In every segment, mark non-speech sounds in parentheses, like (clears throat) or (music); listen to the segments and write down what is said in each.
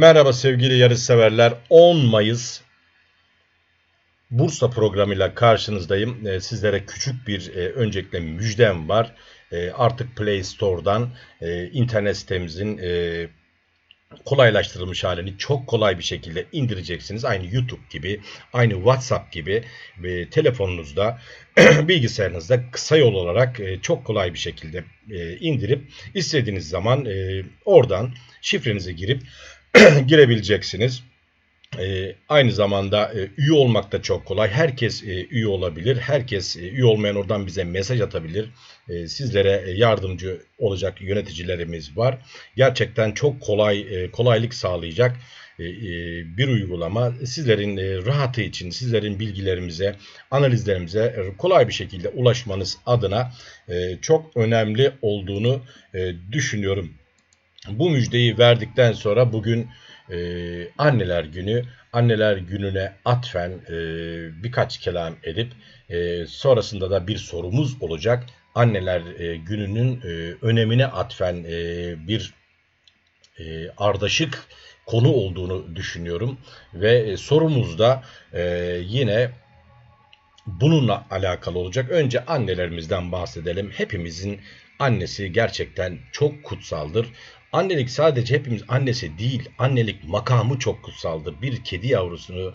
Merhaba sevgili yarışseverler. 10 Mayıs Bursa programıyla karşınızdayım. Ee, Sizlere küçük bir e, öncelikle müjdem var. E, Artık Play Store'dan e, internet sitemizin e, kolaylaştırılmış halini çok kolay bir şekilde indireceksiniz. Aynı YouTube gibi, aynı WhatsApp gibi telefonunuzda, (clears throat) bilgisayarınızda kısa yol olarak çok kolay bir şekilde indirip istediğiniz zaman oradan şifrenizi girip (clears throat) girebileceksiniz. E, aynı zamanda e, üye olmak da çok kolay. Herkes e, üye olabilir. Herkes e, üye olmayan oradan bize mesaj atabilir. E, sizlere e, yardımcı olacak yöneticilerimiz var. Gerçekten çok kolay e, kolaylık sağlayacak e, e, bir uygulama. Sizlerin e, rahatı için, sizlerin bilgilerimize, analizlerimize e, kolay bir şekilde ulaşmanız adına e, çok önemli olduğunu e, düşünüyorum. Bu müjdeyi verdikten sonra bugün e, anneler günü, anneler gününe atfen e, birkaç kelam edip e, sonrasında da bir sorumuz olacak. Anneler e, gününün e, önemine atfen e, bir e, ardışık konu olduğunu düşünüyorum ve e, sorumuz da e, yine bununla alakalı olacak. Önce annelerimizden bahsedelim. Hepimizin annesi gerçekten çok kutsaldır. Annelik sadece hepimiz annesi değil, annelik makamı çok kutsaldır. Bir kedi yavrusunu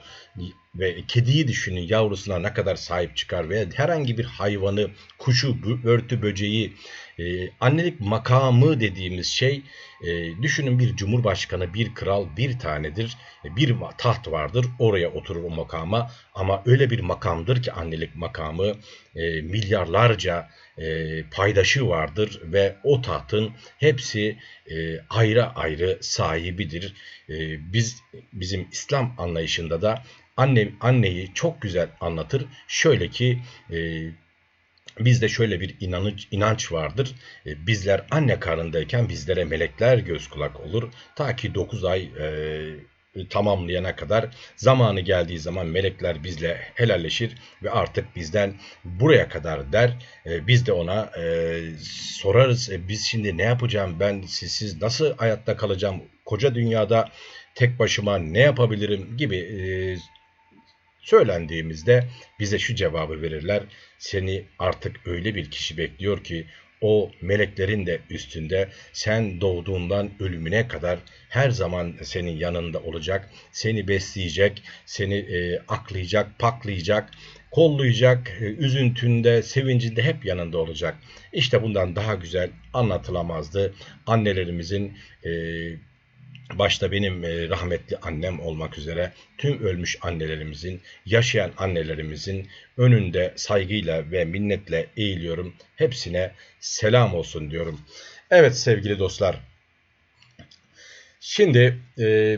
ve kediyi düşünün yavrusuna ne kadar sahip çıkar veya herhangi bir hayvanı, kuşu, örtü, böceği, e, annelik makamı dediğimiz şey e, düşünün bir cumhurbaşkanı, bir kral bir tanedir. E, bir taht vardır oraya oturur o makama ama öyle bir makamdır ki annelik makamı e, milyarlarca e, paydaşı vardır ve o tahtın hepsi e, ayrı ayrı sahibidir. E, biz bizim İslam anlayışında da anne anneyi çok güzel anlatır. Şöyle ki e, Bizde şöyle bir inanış, inanç vardır. E, bizler anne karnındayken bizlere melekler göz kulak olur. Ta ki 9 ay e, tamamlayana kadar zamanı geldiği zaman melekler bizle helalleşir ve artık bizden buraya kadar der. E, biz de ona e, sorarız. E, biz şimdi ne yapacağım? Ben sizsiz nasıl hayatta kalacağım? Koca dünyada tek başıma ne yapabilirim gibi e, söylendiğimizde bize şu cevabı verirler. Seni artık öyle bir kişi bekliyor ki o meleklerin de üstünde sen doğduğundan ölümüne kadar her zaman senin yanında olacak, seni besleyecek, seni e, aklayacak, paklayacak, kollayacak, e, üzüntünde, sevincinde hep yanında olacak. İşte bundan daha güzel anlatılamazdı. Annelerimizin e, başta benim e, rahmetli annem olmak üzere tüm ölmüş annelerimizin, yaşayan annelerimizin önünde saygıyla ve minnetle eğiliyorum. Hepsine selam olsun diyorum. Evet sevgili dostlar. Şimdi e,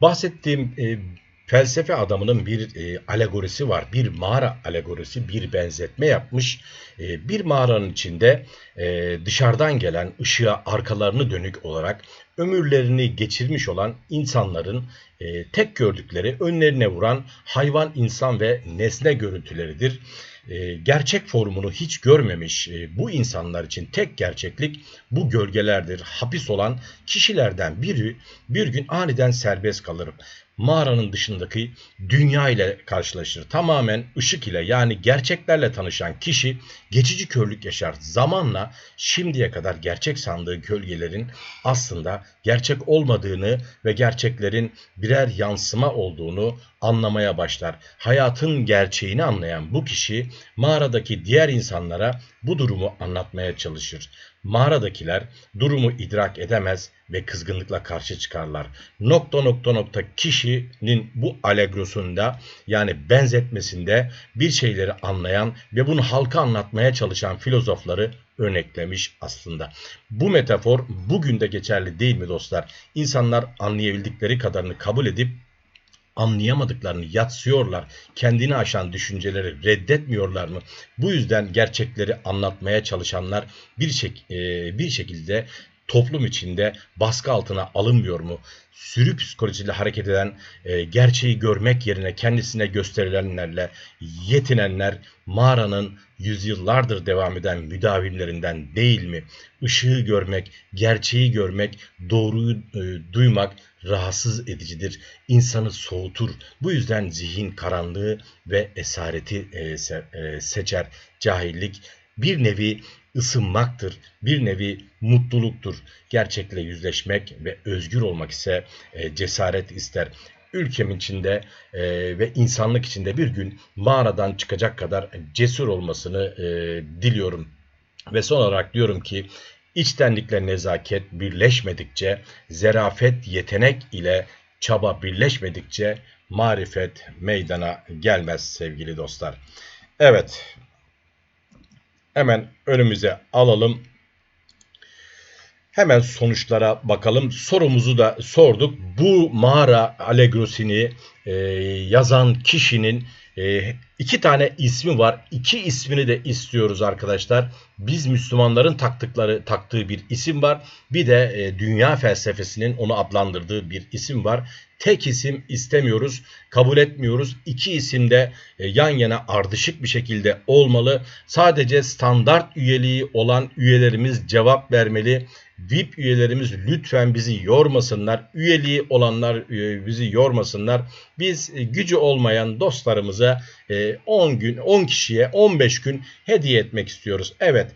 bahsettiğim e, felsefe adamının bir e, alegorisi var. Bir mağara alegorisi, bir benzetme yapmış. E, bir mağaranın içinde e, dışarıdan gelen ışığa arkalarını dönük olarak ömürlerini geçirmiş olan insanların e, tek gördükleri önlerine vuran hayvan, insan ve nesne görüntüleridir. E, gerçek formunu hiç görmemiş e, bu insanlar için tek gerçeklik bu gölgelerdir. Hapis olan kişilerden biri bir gün aniden serbest kalır mağaranın dışındaki dünya ile karşılaşır. Tamamen ışık ile yani gerçeklerle tanışan kişi geçici körlük yaşar. Zamanla şimdiye kadar gerçek sandığı gölgelerin aslında gerçek olmadığını ve gerçeklerin birer yansıma olduğunu anlamaya başlar. Hayatın gerçeğini anlayan bu kişi mağaradaki diğer insanlara bu durumu anlatmaya çalışır. Mağaradakiler durumu idrak edemez ve kızgınlıkla karşı çıkarlar. Nokta nokta nokta kişinin bu alegrosunda yani benzetmesinde bir şeyleri anlayan ve bunu halka anlatmaya çalışan filozofları örneklemiş aslında. Bu metafor bugün de geçerli değil mi dostlar? İnsanlar anlayabildikleri kadarını kabul edip anlayamadıklarını yatsıyorlar. Kendini aşan düşünceleri reddetmiyorlar mı? Bu yüzden gerçekleri anlatmaya çalışanlar bir, şek e, bir şekilde toplum içinde baskı altına alınmıyor mu? Sürü psikolojisiyle hareket eden, e, gerçeği görmek yerine kendisine gösterilenlerle yetinenler mağaranın yüzyıllardır devam eden müdavimlerinden değil mi? Işığı görmek, gerçeği görmek, doğruyu e, duymak rahatsız edicidir. İnsanı soğutur. Bu yüzden zihin karanlığı ve esareti e, se, e, seçer. Cahillik bir nevi ısınmaktır. Bir nevi mutluluktur. Gerçekle yüzleşmek ve özgür olmak ise e, cesaret ister. Ülkem içinde e, ve insanlık içinde bir gün mağaradan çıkacak kadar cesur olmasını e, diliyorum. Ve son olarak diyorum ki içtenlikle nezaket birleşmedikçe, zerafet yetenek ile çaba birleşmedikçe marifet meydana gelmez sevgili dostlar. Evet, hemen önümüze alalım. Hemen sonuçlara bakalım. Sorumuzu da sorduk. Bu mağara allegrosini e, yazan kişinin e, iki tane ismi var. İki ismini de istiyoruz arkadaşlar. Biz Müslümanların taktıkları taktığı bir isim var. Bir de e, dünya felsefesinin onu adlandırdığı bir isim var. Tek isim istemiyoruz, kabul etmiyoruz. İki isim de e, yan yana ardışık bir şekilde olmalı. Sadece standart üyeliği olan üyelerimiz cevap vermeli. VIP üyelerimiz lütfen bizi yormasınlar. Üyeliği olanlar e, bizi yormasınlar. Biz e, gücü olmayan dostlarımıza 10 gün, 10 kişiye 15 gün hediye etmek istiyoruz. Evet.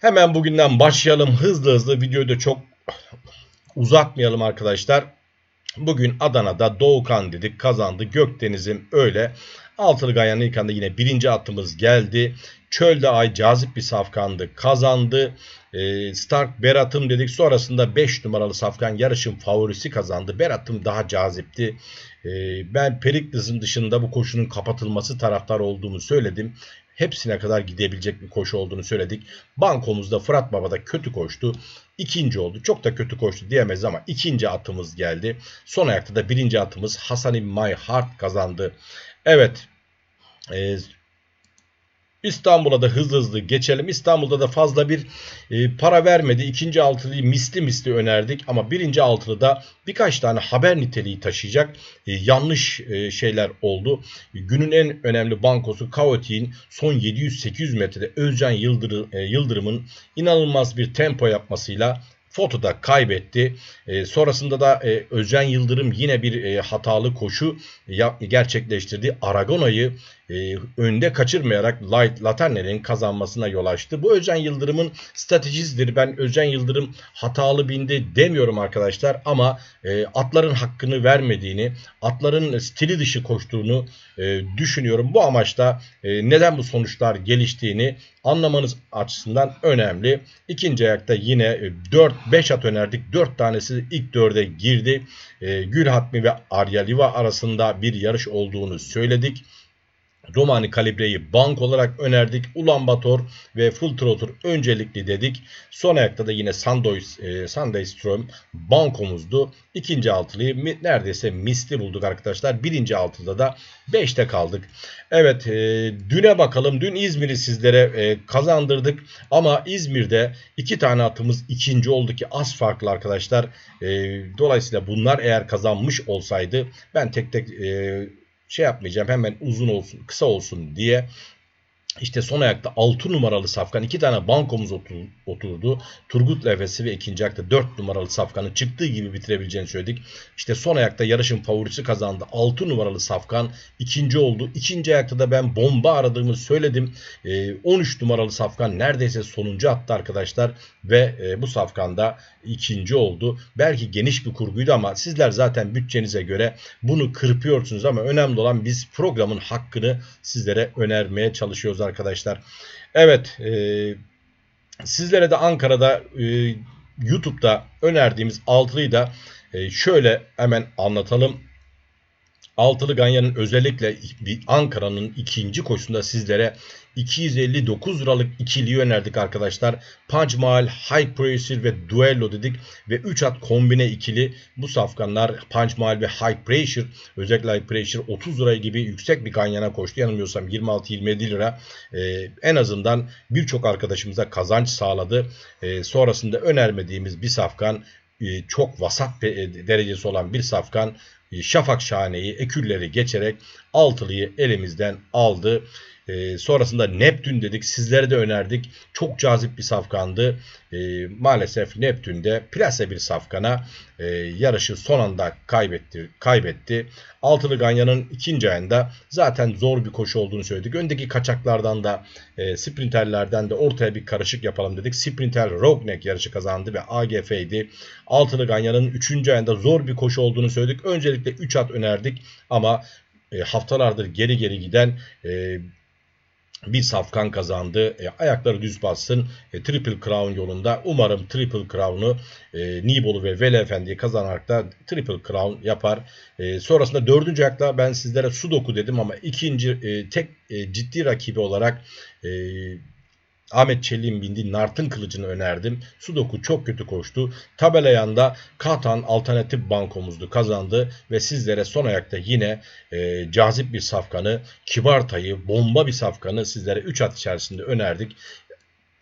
Hemen bugünden başlayalım. Hızlı hızlı videoyu da çok uzatmayalım arkadaşlar. Bugün Adana'da Doğukan dedik kazandı. Gökdeniz'im öyle. Altılı Ganyan'ın ilk anda yine birinci atımız geldi. Çölde Ay cazip bir safkandı. Kazandı. Ee, Stark Berat'ım dedik. Sonrasında 5 numaralı safkan yarışın favorisi kazandı. Berat'ım daha cazipti. Ee, ben Periklis'in dışında bu koşunun kapatılması taraftar olduğumu söyledim hepsine kadar gidebilecek bir koşu olduğunu söyledik. Bankomuzda Fırat Baba da kötü koştu. İkinci oldu. Çok da kötü koştu diyemez ama ikinci atımız geldi. Son ayakta da birinci atımız Hasan İbn My Heart kazandı. Evet. E, İstanbul'a da hızlı hızlı geçelim. İstanbul'da da fazla bir e, para vermedi. İkinci altılıyı misli misli önerdik ama birinci altılı da birkaç tane haber niteliği taşıyacak e, yanlış e, şeyler oldu. Günün en önemli bankosu Kaotik'in son 700-800 metrede Özcan Yıldırım, e, Yıldırım'ın inanılmaz bir tempo yapmasıyla Foto'da kaybetti. E, sonrasında da e, Özcan Yıldırım yine bir e, hatalı koşu yap, gerçekleştirdi. Aragona'yı e, önde kaçırmayarak Light Laterne'nin kazanmasına yol açtı. Bu Özcan Yıldırım'ın stratejisidir. Ben Özcan Yıldırım hatalı bindi demiyorum arkadaşlar ama e, atların hakkını vermediğini, atların stili dışı koştuğunu e, düşünüyorum. Bu amaçla e, neden bu sonuçlar geliştiğini anlamanız açısından önemli. İkinci ayakta yine e, 4 5 at önerdik. 4 tanesi ilk 4'e girdi. E, Gül Hatmi ve Arya Liva arasında bir yarış olduğunu söyledik. Romani kalibreyi bank olarak önerdik. Ulan Bator ve Full Trotter öncelikli dedik. Son ayakta da yine Sandoy, e, Sunday Strom bankomuzdu. İkinci altılıyı neredeyse misli bulduk arkadaşlar. Birinci altıda da 5'te kaldık. Evet e, düne bakalım. Dün İzmir'i sizlere e, kazandırdık. Ama İzmir'de iki tane atımız ikinci oldu ki az farklı arkadaşlar. E, dolayısıyla bunlar eğer kazanmış olsaydı ben tek tek... E, şey yapmayacağım hemen uzun olsun kısa olsun diye işte son ayakta 6 numaralı safkan iki tane bankomuz oturdu. Turgut Lefesi ve ikinci ayakta 4 numaralı safkanın çıktığı gibi bitirebileceğini söyledik. İşte son ayakta yarışın favorisi kazandı. 6 numaralı safkan ikinci oldu. İkinci ayakta da ben bomba aradığımı söyledim. 13 ee, numaralı safkan neredeyse sonuncu attı arkadaşlar. Ve e, bu safkan da ikinci oldu. Belki geniş bir kurguydu ama sizler zaten bütçenize göre bunu kırpıyorsunuz ama önemli olan biz programın hakkını sizlere önermeye çalışıyoruz arkadaşlar. Evet e, sizlere de Ankara'da e, YouTube'da önerdiğimiz altılıyı da e, şöyle hemen anlatalım. Altılı Ganyan'ın özellikle Ankara'nın ikinci koşusunda sizlere 259 liralık ikiliyi önerdik arkadaşlar. Punch Mahal, High Pressure ve Duello dedik. Ve 3 at kombine ikili bu safkanlar Punch Mahal ve High Pressure özellikle High Pressure 30 lira gibi yüksek bir ganyana koştu. Yanılmıyorsam 26-27 lira ee, en azından birçok arkadaşımıza kazanç sağladı. Ee, sonrasında önermediğimiz bir safkan e, çok vasat e, derecesi olan bir safkan Şafak Şahane'yi, ekülleri geçerek altılıyı elimizden aldı. E, sonrasında Neptün dedik. Sizlere de önerdik. Çok cazip bir safkandı. E, maalesef Neptün'de plase bir safkana e, yarışı son anda kaybetti. kaybetti. Altılı Ganyan'ın ikinci ayında zaten zor bir koşu olduğunu söyledik. Öndeki kaçaklardan da e, sprinterlerden de ortaya bir karışık yapalım dedik. Sprinter Rognek yarışı kazandı ve AGF'ydi. Altılı Ganyan'ın üçüncü ayında zor bir koşu olduğunu söyledik. Öncelikle 3 at önerdik ama e, haftalardır geri geri giden e, bir safkan kazandı. E, ayakları düz bassın. E, Triple Crown yolunda. Umarım Triple Crown'u e, Nibolu ve Veli Efendi'yi kazanarak da Triple Crown yapar. E, sonrasında dördüncü ayakta ben sizlere Sudoku dedim ama ikinci e, tek e, ciddi rakibi olarak e, Ahmet Çelik'in bindiği Nart'ın kılıcını önerdim. Sudoku çok kötü koştu. Tabela yanda Katan alternatif bankomuzdu kazandı ve sizlere son ayakta yine e, cazip bir safkanı, kibartayı, bomba bir safkanı sizlere 3 at içerisinde önerdik.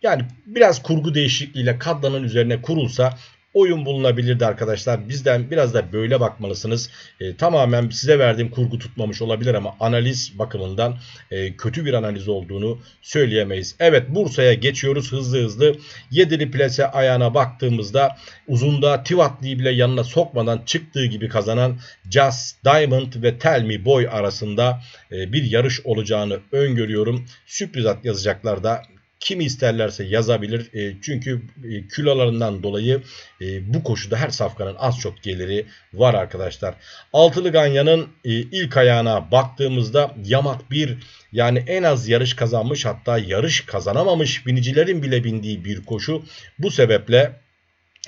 Yani biraz kurgu değişikliğiyle Kadlan'ın üzerine kurulsa oyun bulunabilirdi arkadaşlar. Bizden biraz da böyle bakmalısınız. E, tamamen size verdiğim kurgu tutmamış olabilir ama analiz bakımından e, kötü bir analiz olduğunu söyleyemeyiz. Evet Bursa'ya geçiyoruz hızlı hızlı. Yedili plase ayağına baktığımızda uzunda Tivatli'yi bile yanına sokmadan çıktığı gibi kazanan Just Diamond ve Tell Me Boy arasında e, bir yarış olacağını öngörüyorum. Sürpriz at yazacaklar da Kimi isterlerse yazabilir. E, çünkü e, kilolarından dolayı e, bu koşuda her safkanın az çok geliri var arkadaşlar. Altılı Ganyan'ın e, ilk ayağına baktığımızda yamak bir yani en az yarış kazanmış hatta yarış kazanamamış binicilerin bile bindiği bir koşu. Bu sebeple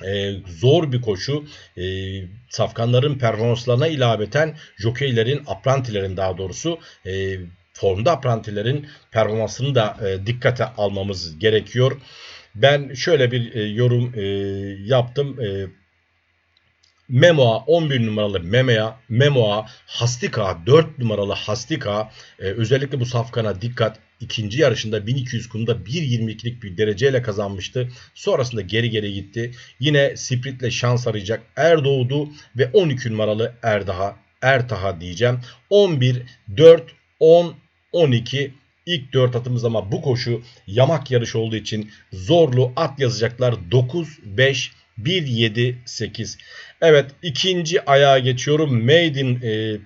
e, zor bir koşu. E, safkanların performanslarına ilaveten jokeylerin, aprantilerin daha doğrusu e, formda aprantilerin performansını da e, dikkate almamız gerekiyor. Ben şöyle bir e, yorum e, yaptım. E, Memoa 11 numaralı Memea, Memoa, Hastika 4 numaralı Hastika e, özellikle bu safkana dikkat ikinci yarışında 1200 kumda 1.22'lik bir dereceyle kazanmıştı. Sonrasında geri geri gitti. Yine Sprit'le şans arayacak Erdoğdu ve 12 numaralı Erdaha Ertaha diyeceğim. 11, 4, 10, 12 ilk 4 atımız ama bu koşu yamak yarış olduğu için zorlu at yazacaklar 9 5 1 7 8. Evet ikinci ayağa geçiyorum. Maiden e,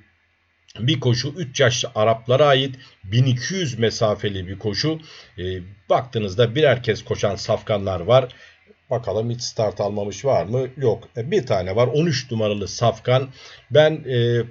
bir koşu 3 yaşlı Araplara ait 1200 mesafeli bir koşu. E, baktığınızda birer kez koşan safkanlar var. Bakalım hiç start almamış var mı? Yok. E, bir tane var. 13 numaralı safkan. Ben e,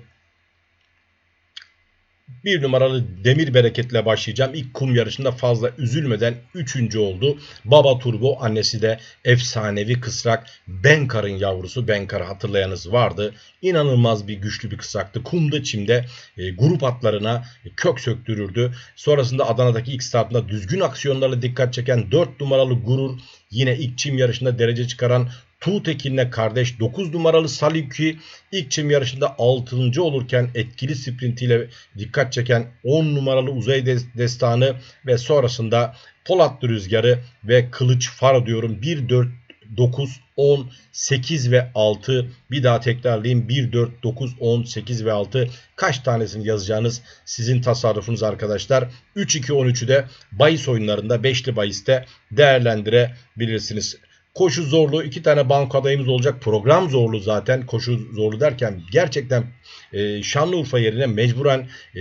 bir numaralı Demir Bereket'le başlayacağım. İlk kum yarışında fazla üzülmeden 3. oldu. Baba Turbo annesi de efsanevi kısrak Benkar'ın yavrusu. Benkar'ı hatırlayanız vardı. İnanılmaz bir güçlü bir kısraktı. Kumda çimde e, grup atlarına kök söktürürdü. Sonrasında Adana'daki ilk startında düzgün aksiyonlarla dikkat çeken 4 numaralı Gurur yine ilk çim yarışında derece çıkaran Tuğtekin'le kardeş 9 numaralı Saluki ilk çim yarışında 6. olurken etkili sprintiyle dikkat çeken 10 numaralı Uzay Destanı ve sonrasında Polatlı Rüzgarı ve Kılıç Faro diyorum. 1 4 9 10 8 ve 6 bir daha tekrarlayayım 1 4 9 10 8 ve 6 kaç tanesini yazacağınız sizin tasarrufunuz arkadaşlar 3 2 13'ü de bahis oyunlarında 5'li bahiste değerlendirebilirsiniz. Koşu zorlu. iki tane banko adayımız olacak. Program zorlu zaten. Koşu zorlu derken gerçekten e, Şanlıurfa yerine mecburen e,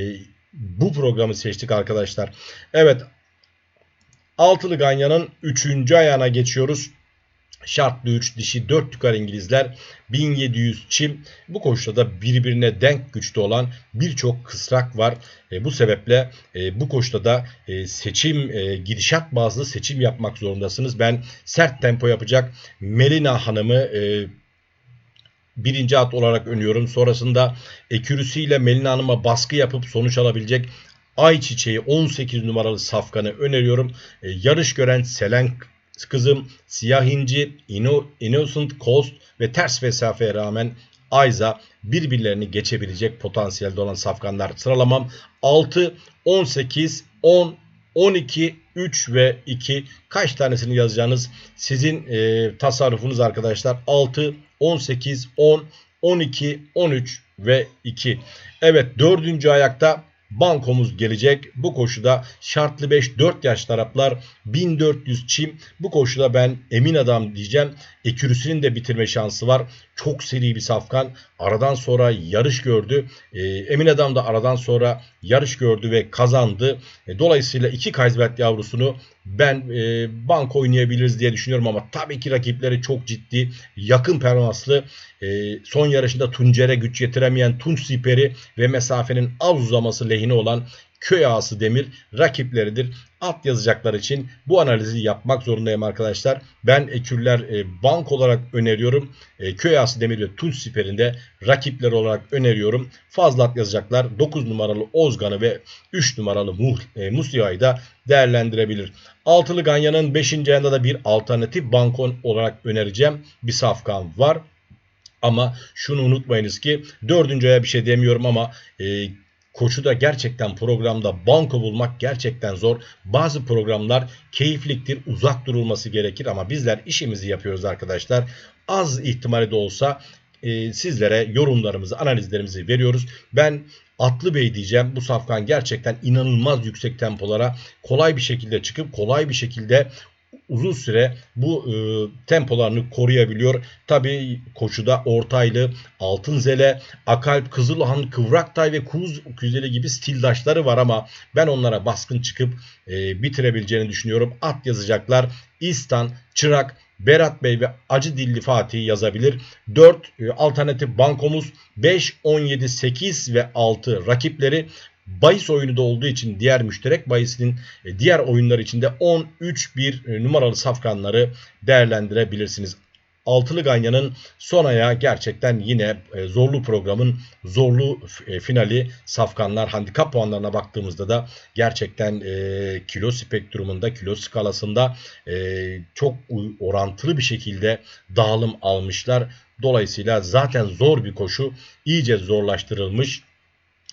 bu programı seçtik arkadaşlar. Evet. Altılı Ganyan'ın 3. ayağına geçiyoruz. Şartlı 3 dişi 4 tükar İngilizler 1700 çim. Bu koşuda da birbirine denk güçte olan birçok kısrak var. E, bu sebeple e, bu koşuda da e, seçim e, gidişat bazlı seçim yapmak zorundasınız. Ben sert tempo yapacak Melina Hanım'ı e, birinci at olarak öneriyorum. Sonrasında Ekürüsü ile Melina Hanım'a baskı yapıp sonuç alabilecek Ayçiçeği 18 numaralı safkanı öneriyorum. E, yarış gören Selen kızım, Siyah İnci, Inno, Innocent Coast ve ters mesafeye rağmen Ayza birbirlerini geçebilecek potansiyelde olan safkanlar. Sıralamam 6, 18, 10, 12, 3 ve 2 kaç tanesini yazacağınız sizin e, tasarrufunuz arkadaşlar? 6, 18, 10, 12, 13 ve 2. Evet dördüncü ayakta bankomuz gelecek. Bu koşuda şartlı 5 4 yaş taraflar 1400 çim. Bu koşuda ben emin adam diyeceğim. Ekürüsünün de bitirme şansı var. Çok seri bir safkan. Aradan sonra yarış gördü. E, emin adam da aradan sonra yarış gördü ve kazandı. E, dolayısıyla iki Kaysbert yavrusunu ben e, bank oynayabiliriz diye düşünüyorum ama tabii ki rakipleri çok ciddi, yakın performanslı. E, son yarışında Tuncer'e güç yetiremeyen Tunç Siperi ve mesafenin az uzaması lehine olan köy ağası demir rakipleridir. At yazacaklar için bu analizi yapmak zorundayım arkadaşlar. Ben ekürler e, bank olarak öneriyorum. E, köy ağası demir ve tunç siperinde rakipler olarak öneriyorum. Fazla at yazacaklar. 9 numaralı Ozgan'ı ve 3 numaralı Muh, e, Musya'yı da değerlendirebilir. Altılı Ganyan'ın 5. ayında da bir alternatif bankon olarak önereceğim. Bir safkan var. Ama şunu unutmayınız ki dördüncü aya bir şey demiyorum ama e, koşuda gerçekten programda banko bulmak gerçekten zor. Bazı programlar keyifliktir, uzak durulması gerekir ama bizler işimizi yapıyoruz arkadaşlar. Az ihtimali de olsa e, sizlere yorumlarımızı, analizlerimizi veriyoruz. Ben Atlı Bey diyeceğim. Bu safkan gerçekten inanılmaz yüksek tempolara kolay bir şekilde çıkıp kolay bir şekilde uzun süre bu e, tempolarını koruyabiliyor. Tabi koşuda Ortaylı, Altınzele, Akalp, Kızılhan, Kıvraktay ve Kuz Küzeli gibi stildaşları var ama ben onlara baskın çıkıp e, bitirebileceğini düşünüyorum. At yazacaklar. İstan, Çırak, Berat Bey ve Acı Dilli Fatih yazabilir. 4 e, alternatif bankomuz 5, 17, 8 ve 6 rakipleri Bayis oyunu da olduğu için diğer müşterek bahisinin e, diğer oyunlar içinde 10, 3, 1 numaralı safkanları değerlendirebilirsiniz. Altılı Ganyan'ın son ayağı gerçekten yine e, zorlu programın zorlu e, finali safkanlar handikap puanlarına baktığımızda da gerçekten e, kilo spektrumunda kilo skalasında e, çok orantılı bir şekilde dağılım almışlar. Dolayısıyla zaten zor bir koşu iyice zorlaştırılmış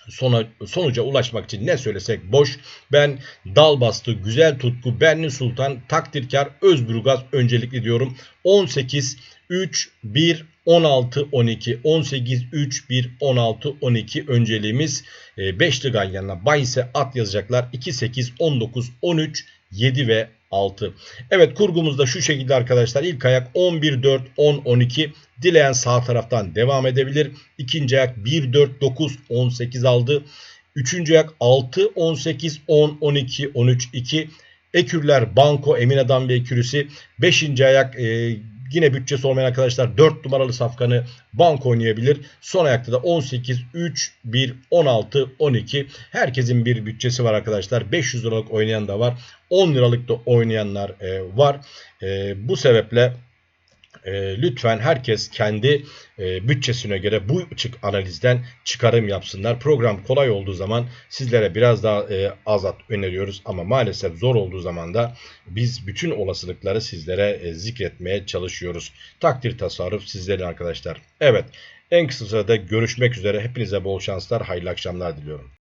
sona, sonuca ulaşmak için ne söylesek boş. Ben dal bastı, güzel tutku, Benli Sultan, takdirkar, Özburgaz öncelikli diyorum. 18, 3, 1, 16, 12, 18, 3, 1, 16, 12 önceliğimiz. E, Beşli Ganyan'la Bayse at yazacaklar. 2, 8, 19, 13, 7 ve 6. Evet kurgumuzda şu şekilde arkadaşlar. İlk ayak 11, 4, 10, 12. Dileyen sağ taraftan devam edebilir. İkinci ayak 1, 4, 9, 18 aldı. Üçüncü ayak 6, 18, 10, 12, 13, 2. Ekürler, Banko, Emin Adam ve Ekürüsü. Beşinci ayak e, Yine bütçesi olmayan arkadaşlar 4 numaralı safkanı bank oynayabilir. Son ayakta da 18, 3, 1, 16, 12. Herkesin bir bütçesi var arkadaşlar. 500 liralık oynayan da var. 10 liralık da oynayanlar e, var. E, bu sebeple e, lütfen herkes kendi e, bütçesine göre bu çık analizden çıkarım yapsınlar. Program kolay olduğu zaman sizlere biraz daha e, azat öneriyoruz ama maalesef zor olduğu zaman da biz bütün olasılıkları sizlere e, zikretmeye çalışıyoruz. Takdir tasarruf sizlerin arkadaşlar. Evet en kısa sürede görüşmek üzere. Hepinize bol şanslar, hayırlı akşamlar diliyorum.